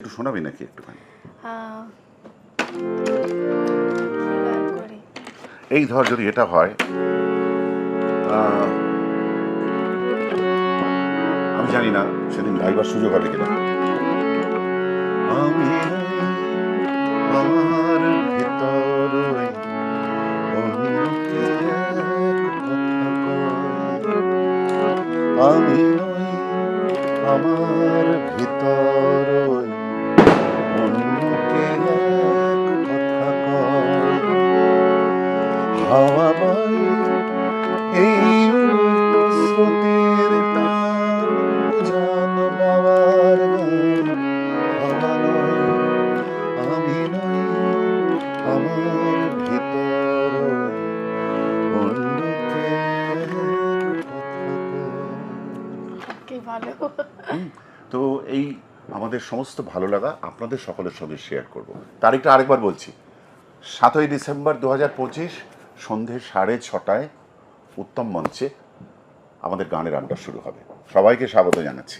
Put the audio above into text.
একটু শোনাবি নাকি একটুখানি? কি এই ধর যদি এটা হয় আমি জানি না সেদিন গাইবার সুযোগ হবে কিনা। আমি আমার ভিতর। আমি আমার ভিতর হাওয়া বয় এই স্রোতের হাওয়া নয় আমি নই আমার ভিতর তো এই আমাদের সমস্ত ভালো লাগা আপনাদের সকলের সঙ্গে শেয়ার করব। তারিখটা আরেকবার বলছি সাতই ডিসেম্বর দু হাজার পঁচিশ সন্ধে সাড়ে ছটায় উত্তম মঞ্চে আমাদের গানের আড্ডা শুরু হবে। সবাইকে স্বাগত জানাচ্ছি।